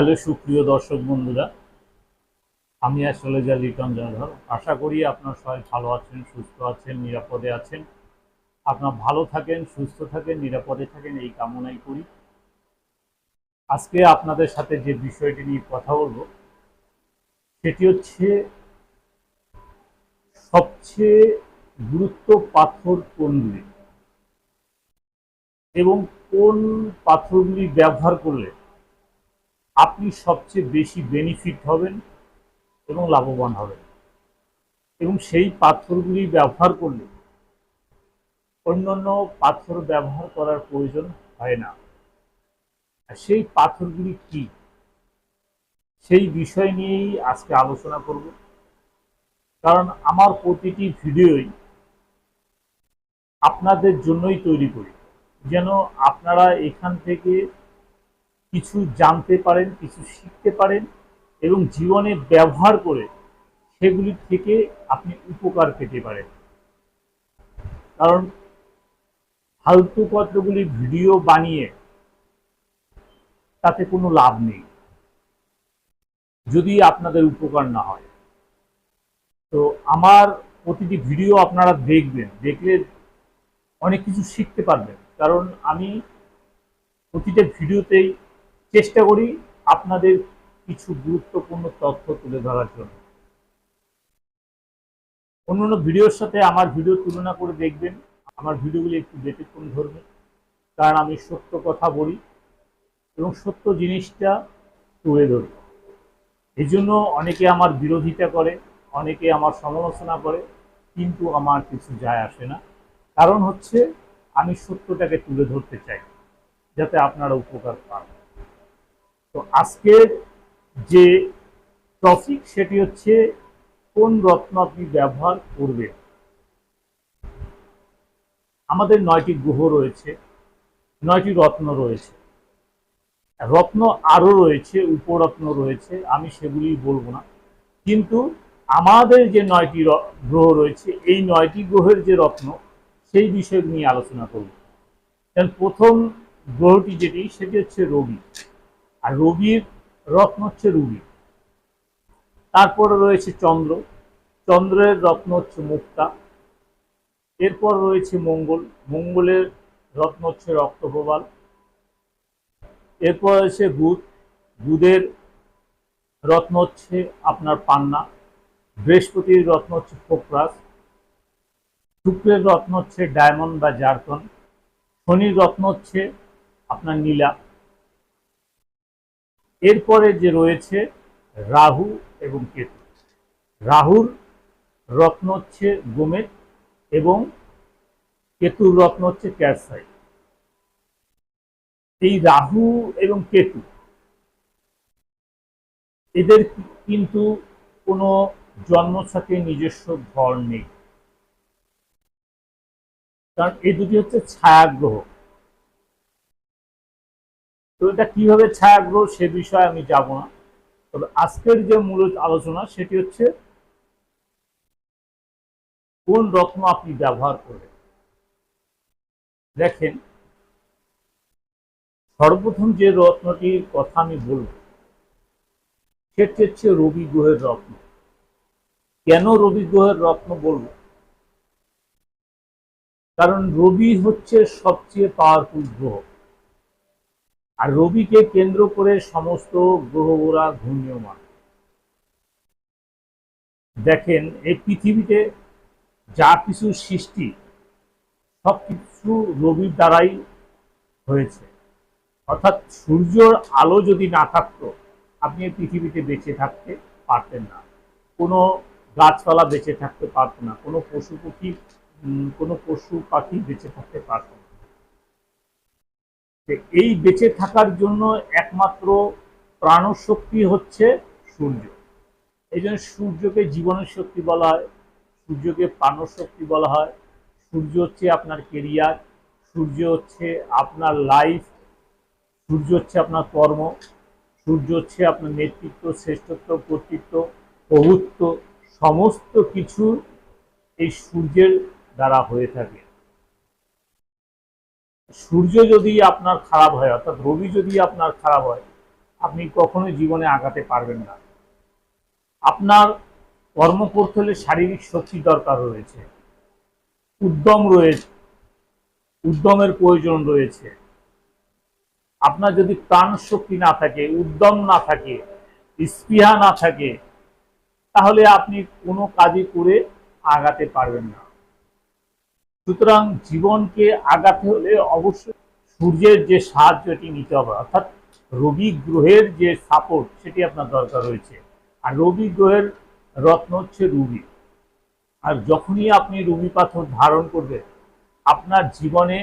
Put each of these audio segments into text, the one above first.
Hello সুপ্রিয় দর্শক বন্ধুরা, আমি আসলে যা রিটন জয়ধর আশা করি আপনার সবাই ভালো আছেন, সুস্থ আছেন, নিরাপদে আছেন। আপনার ভালো থাকেন, সুস্থ থাকেন, নিরাপদে থাকেন, এই কামনাই করি। আজকে আপনাদের সাথে যে বিষয়টি নিয়ে কথা বলব, সেটি হচ্ছে সবচেয়ে গুরুত্ব পাথর কোনগুলি এবং কোন পাথরগুলি ব্যবহার করলে আপনি সবচেয়ে বেশি বেনিফিট হবেন এবং লাভবান হবেন। এবং সেই পাথরগুলি ব্যবহার করলে অন্যান্য পাথর ব্যবহার করার প্রয়োজন হয় না। সেই পাথরগুলি কি? সেই বিষয় নিয়েই আজকে আলোচনা করব। কারণ আমার প্রতিটি ভিডিওই আপনাদের জন্যই তৈরি করি। যেন আপনারা এখান থেকে কিছু জানতে পারেন, কিছু শিখতে পারেন এবং জীবনে ব্যবহার করে সেগুলি থেকে আপনি উপকার পেতে পারেন। কারণ ফালতু কতগুলি ভিডিও বানিয়ে তাতে কোনো লাভ নেই। যদি আপনাদের উপকার না হয়। তো আমার প্রতিটি ভিডিও আপনারা দেখবেন, দেখলে অনেক কিছু শিখতে পারবেন। কারণ আমি প্রতিটা ভিডিওতেই চেষ্টা করি আপনাদের কিছু গুরুত্বপূর্ণ তথ্য তুলে ধরার জন্য। অন্যান্য ভিডিওর সাথে আমার ভিডিও তুলনা করে দেখবেন। আমার ভিডিওগুলি একটু ব্যতিক্রম ধরবে কারণ আমি সত্য কথা বলি এবং সত্য জিনিসটা তুলে ধরি। এই জন্য অনেকে আমার বিরোধিতা করে, অনেকে আমার সমালোচনা করে, কিন্তু আমার কিছু যায় আসে না। কারণ হচ্ছে, আমি সত্যটাকে তুলে ধরতে চাই, যাতে আপনারা উপকার পান। তো আজকের যে টপিক সেটি হচ্ছে কোন রত্ন আপনি ব্যবহার করবেন? আমাদের নয়টি গ্রহ রয়েছে, নয়টি রত্ন রয়েছে। রত্ন আরও রয়েছে, উপরত্ন রয়েছে, আমি সেগুলি বলব না। কিন্তু আমাদের যে নয়টি গ্রহ রয়েছে, এই নয়টি গ্রহের যে রত্ন, সেই বিষয় নিয়ে আলোচনা করব। প্রথম গ্রহটি যেটি, সেটি হচ্ছে রবি। আর রবির রত্ন হচ্ছে রুবি তারপরে রয়েছে চন্দ্র। চন্দ্রের রত্ন হচ্ছে মুক্তা। এরপর রয়েছে মঙ্গল। মঙ্গলের রত্ন হচ্ছে রক্তপ্রবাল। এরপর রয়েছে বুধ। বুধের রত্ন হচ্ছে আপনার পান্না। বৃহস্পতির রত্ন হচ্ছে ফোকরাস। শুক্রের রত্ন হচ্ছে ডায়মন্ড বা জারকন। শনির রত্ন হচ্ছে আপনার নীলা। এরপরে যে রয়েছে রাহু এবং কেতু। রাহুর রত্ন হচ্ছে গোমেদ এবং কেতুর রত্ন হচ্ছে ক্যারসাই এই রাহু এবং কেতু, এদের কিন্তু কোনো জন্মছকে নিজস্ব ঘর নেই। কারণ এই দুটি হচ্ছে ছায়াগ্রহ। তো এটা কীভাবে ছায়াগ্রহ সে বিষয়ে আমি যাব না। তবে আজকের যে মূল আলোচনা সেটি হচ্ছে, কোন রত্ন আপনি ব্যবহার করবেন? দেখেন, সর্বপ্রথম যে রত্নটির কথা আমি বলব, সেটি হচ্ছে রবি গ্রহের রত্ন। কেন রবি গ্রহের রত্ন বলব? কারণ রবি হচ্ছে সবচেয়ে পাওয়ারফুল গ্রহ। আর রবিকে কেন্দ্র করে সমস্ত গ্রহরা ঘূর্ণীয়মান। দেখেন, এই পৃথিবীতে যা কিছু সৃষ্টি সব কিছু রবির দ্বারাই হয়েছে। অর্থাৎ সূর্যর আলো যদি না থাকতো, আপনি এই পৃথিবীতে বেঁচে থাকতে পারতেন না। কোনো গাছপালা বেঁচে থাকতে পারতো না, কোনো পশু পক্ষী কোনো পশু পাখি বেঁচে থাকতে পারত না এই বেঁচে থাকার জন্য একমাত্র প্রাণশক্তি হচ্ছে সূর্য। এই জন্য সূর্যকে জীবনের শক্তি বলা হয়, সূর্যকে প্রাণশক্তি বলা হয়। সূর্য হচ্ছে আপনার কেরিয়ার সূর্য হচ্ছে আপনার লাইফ সূর্য হচ্ছে আপনার কর্ম, সূর্য হচ্ছে আপনার নেতৃত্ব, শ্রেষ্ঠত্ব, কর্তৃত্ব, প্রভুত্ব, সমস্ত কিছু এই সূর্যের দ্বারা হয়ে থাকে। সূর্য যদি আপনার খারাপ হয়, অর্থাৎ রবি যদি আপনার খারাপ হয়, আপনি কখনোই জীবনে আগাতে পারবেন না। আপনার কর্ম করতে হলে শারীরিক শক্তি দরকার রয়েছে, উদ্যম রয়েছে, উদ্যমের প্রয়োজন রয়েছে। আপনার যদি প্রাণ শক্তি না থাকে, উদ্যম না থাকে, স্পৃহা না থাকে, তাহলে আপনি কোনো কাজই করে আগাতে পারবেন না। সুতরাং জীবনকে আগাতে হলে অবশ্যই সূর্যের যে সাহায্য, এটি নিতে হবে। অর্থাৎ রবি গ্রহের যে সাপোর্ট সেটি আপনার দরকার রয়েছে। আর রবি গ্রহের রত্ন হচ্ছে রুবি। আর যখনই আপনি রুবি পাথর ধারণ করবেন, আপনার জীবনে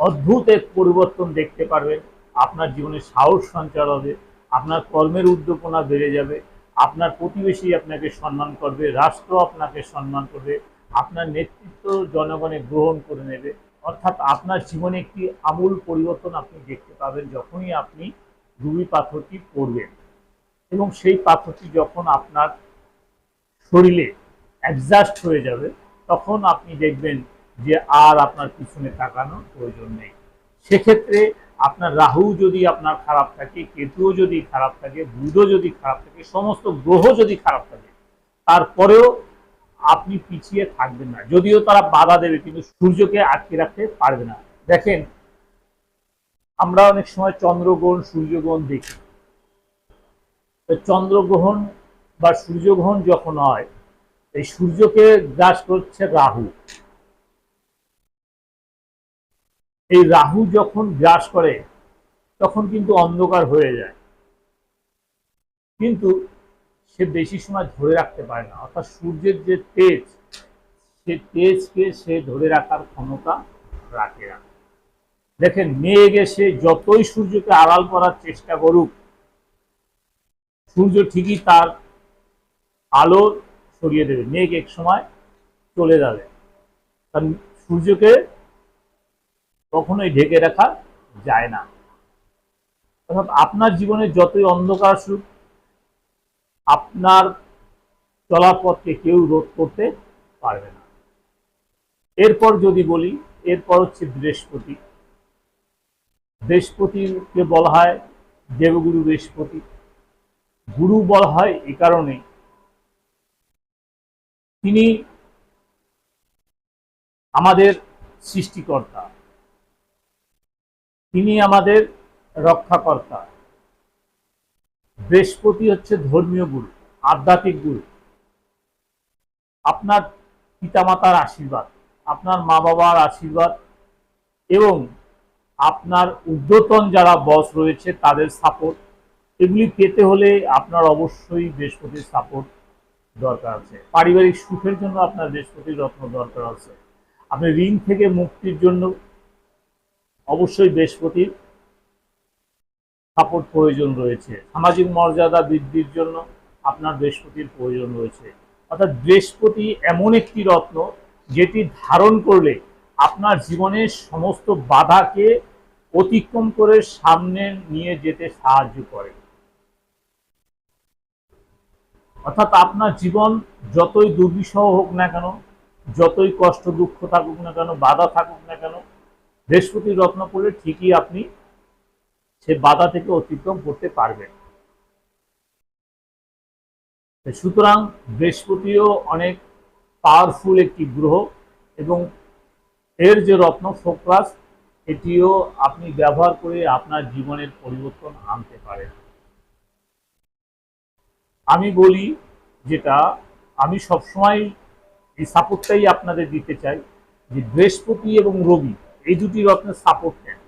অদ্ভুত এক পরিবর্তন দেখতে পারবেন। আপনার জীবনে সাহস সঞ্চার হবে, আপনার কর্মের উদ্দীপনা বেড়ে যাবে, আপনার প্রতিবেশী আপনাকে সম্মান করবে, রাষ্ট্র আপনাকে সম্মান করবে আপনার নেতৃত্ব জনগণে গ্রহণ করে নেবে। অর্থাৎ আপনার জীবনে একটি আমূল পরিবর্তন আপনি দেখতে পাবেন যখনই আপনি রুবি পাথরটি পরবেন এবং সেই পাথরটি যখন আপনার শরীরে অ্যাডজাস্ট হয়ে যাবে, তখন আপনি দেখবেন যে আর আপনার পিছনে তাকানোর প্রয়োজন নেই। সেক্ষেত্রে আপনার রাহু যদি আপনার খারাপ থাকে, কেতুও যদি খারাপ থাকে, বুধও যদি খারাপ থাকে, সমস্ত গ্রহ যদি খারাপ থাকে, তারপরেও আপনি পিছিয়ে থাকবেন না। যদিও তারা বাধা দেবে, কিন্তু সূর্যকে আটকে রাখতে পারবে না। দেখেন, আমরা অনেক সময় চন্দ্রগ্রহণ, সূর্যগ্রহণ দেখি। চন্দ্রগ্রহণ বা সূর্যগ্রহণ যখন হয়, এই সূর্যকে গ্রাস করছে রাহু। এই রাহু যখন গ্রাস করে, তখন কিন্তু অন্ধকার হয়ে যায়। কিন্তু সে বেশি সময় ধরে রাখতে পারে না। অর্থাৎ সূর্যের যে তেজ, সে তেজকে সে ধরে রাখার ক্ষমতা রাখে না। দেখেন, মেঘ এসে যতই সূর্যকে আড়াল করার চেষ্টা করুক, সূর্য ঠিকই তার আলো সরিয়ে দেবে। মেঘ এক সময় চলে যাবে। কারণ সূর্যকে কখনোই ঢেকে রাখা যায় না। অর্থাৎ আপনার জীবনে যতই অন্ধকার সুখ আপনার চলাপথকে কেউ রোধ করতে পারবে না। এরপর যদি বলি, এরপর হচ্ছে বৃহস্পতি। বৃহস্পতিকে বলা হয় দেবগুরু বৃহস্পতি। গুরু বলা হয় এ কারণে তিনি আমাদের সৃষ্টিকর্তা। তিনি আমাদের রক্ষাকর্তা। বৃহস্পতি হচ্ছে ধর্মীয় গুরু, আধ্যাত্মিক গুরু। আপনার পিতামাতার আশীর্বাদ, আপনার মা বাবার আশীর্বাদ এবং আপনার ঊর্ধ্বতন যারা বস রয়েছে তাদের সাপোর্ট এগুলি পেতে হলে আপনার অবশ্যই বৃহস্পতির সাপোর্ট দরকার আছে। পারিবারিক সুখের জন্য আপনার বৃহস্পতির রত্ন দরকার আছে। আপনি ঋণ থেকে মুক্তির জন্য অবশ্যই বৃহস্পতির সাপোর্ট প্রয়োজন রয়েছে। সামাজিক মর্যাদা বৃদ্ধির জন্য আপনার বৃহস্পতির প্রয়োজন রয়েছে। অর্থাৎ বৃহস্পতি এমন একটি রত্ন যেটি ধারণ করলে আপনার জীবনের সমস্ত বাধাকে অতিক্রম করে সামনে নিয়ে যেতে সাহায্য করে। অর্থাৎ আপনার জীবন যতই দুর্বিষহ হোক না কেন, যতই কষ্ট দুঃখ থাকুক না কেন, বাধা থাকুক না কেন বৃহস্পতি রত্ন করলে ঠিকই আপনি সে বাধা থেকে অতিক্রম করতে পারবেন সুতরাং বৃহস্পতিও অনেক পাওয়ারফুল একটি গ্রহ এবং এর যে রত্ন ফোকাস এটিও আপনি ব্যবহার করে আপনার জীবনের পরিবর্তন আনতে পারেন। আমি বলি যেটা, আমি সবসময় এই সাপোর্টটাই আপনাদের দিতে চাই যে বৃহস্পতি এবং রবি, এই দুটি রত্নের সাপোর্ট নেন।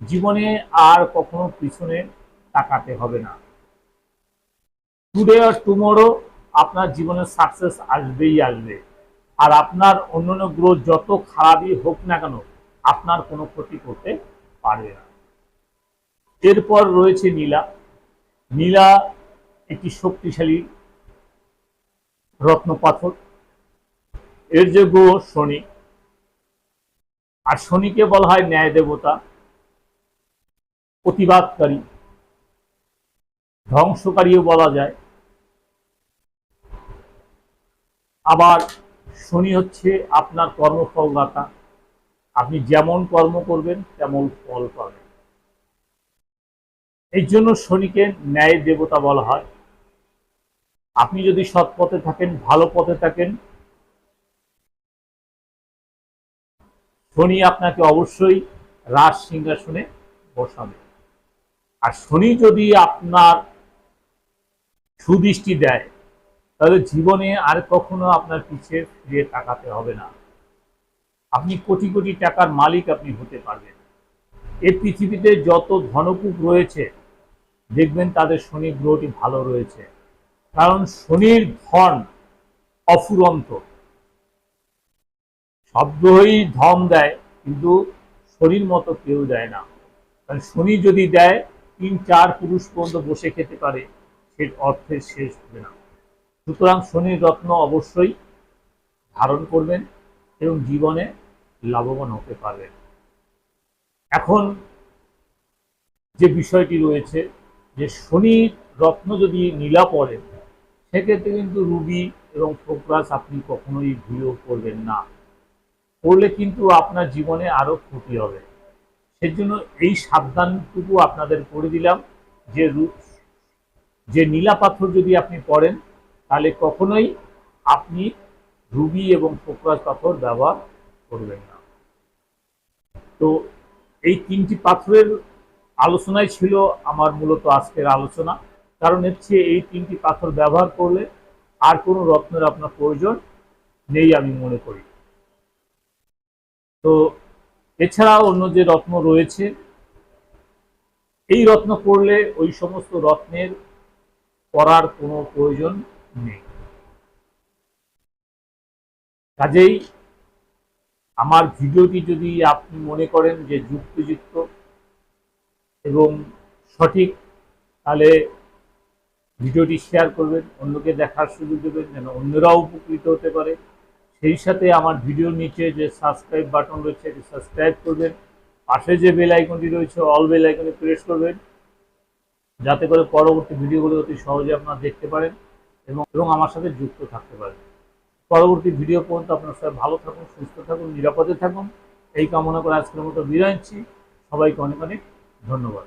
জীবনে আর কখনো পিছনে তাকাতে হবে না। টুডে আর টুমোরো আপনার জীবনে সাকসেস আসবেই আসবে। আর আপনার অন্যান্য গ্রহ যত খারাপই হোক না কেন, আপনার কোনো ক্ষতি করতে পারবে না। এরপর রয়েছে নীলা। নীলা একটি শক্তিশালী রত্ন পাথর। এর যে গ্রহ শনি, আর শনিকে বলা হয় ন্যায় দেবতা। প্রতিবাদকারী। ধ্বংসকারীও বলা যায়। আবার শনি হচ্ছে আপনার কর্মফলদাতা। আপনি যেমন কর্ম করবেন, তেমন ফল পাবেন। এই জন্য শনিকে ন্যায় দেবতা বলা হয়। আপনি যদি সৎ পথে থাকেন, ভালো পথে থাকেন, শনি আপনাকে অবশ্যই রাজ সিংহাসনে বসাবে। আর শনি যদি আপনার সুদৃষ্টি দেয়, তাহলে জীবনে আর কখনো আপনার পিছিয়ে ফিরে তাকাতে হবে না। আপনি কোটি কোটি টাকার মালিক আপনি হতে পারবেন। এই পৃথিবীতে যত ধনকূপ রয়েছে, দেখবেন তাদের শনি গ্রহটি ভালো রয়েছে। কারণ শনির ধন অফুরন্ত। গ্রহই ধন দেয়, কিন্তু শনির মতো কেউ দেয় না। কারণ শনি যদি দেয় তিন চার পুরুষ পর্যন্ত বসে খেতে পারে সে অর্থের শেষ হবে না। সুতরাং শনির রত্ন অবশ্যই ধারণ করবেন এবং জীবনে লাভবান হতে পারবেন। এখন যে বিষয়টি রয়েছে যে শনির রত্ন যদি নীলা পড়ে, সেক্ষেত্রে কিন্তু রুবি এবং ফোকরাস আপনি কখনোই ভুলেও করবেন না। করলে কিন্তু আপনার জীবনে আরও ক্ষতি হবে। সেজন্য এই সাবধানটুকু আপনাদের করে দিলাম। যে যে নীলা পাথর যদি আপনি পড়েন, তাহলে কখনোই আপনি রুবি এবং ফোকরাস পাথর ব্যবহার করবেন না। তো এই তিনটি পাথরের আলোচনাই ছিল আমার মূলত আজকের আলোচনা। কারণ হচ্ছে এই তিনটি পাথর ব্যবহার করলে আর কোনো রত্নের আপনার প্রয়োজন নেই আমি মনে করি। তো এছাড়া অন্য যে রত্ন রয়েছে, এই রত্ন পড়লে ওই সমস্ত রত্নের পড়ার কোনো প্রয়োজন নেই। কাজেই আমার ভিডিওটি যদি আপনি মনে করেন যে যুক্তিযুক্ত এবং সঠিক, তাহলে ভিডিওটি শেয়ার করবেন, অন্যকে দেখার সুযোগ দেবেন, যেন অন্যরাও উপকৃত হতে পারে। সেই সাথে আমার ভিডিওর নিচে যে সাবস্ক্রাইব বাটন রয়েছে, এটি সাবস্ক্রাইব করবেন। পাশে যে বেল আইকনটি রয়েছে, অল বেল আইকনে প্রেস করবেন। যাতে করে পরবর্তী ভিডিওগুলো অতি সহজে আপনারা দেখতে পারেন এবং এবং আমার সাথে যুক্ত থাকতে পারেন। পরবর্তী ভিডিও পর্যন্ত আপনার সবাই ভালো থাকুন, সুস্থ থাকুন, নিরাপদে থাকুন। এই কামনা করে আজকের মতো বিদায় নিচ্ছি। সবাইকে অনেক অনেক ধন্যবাদ।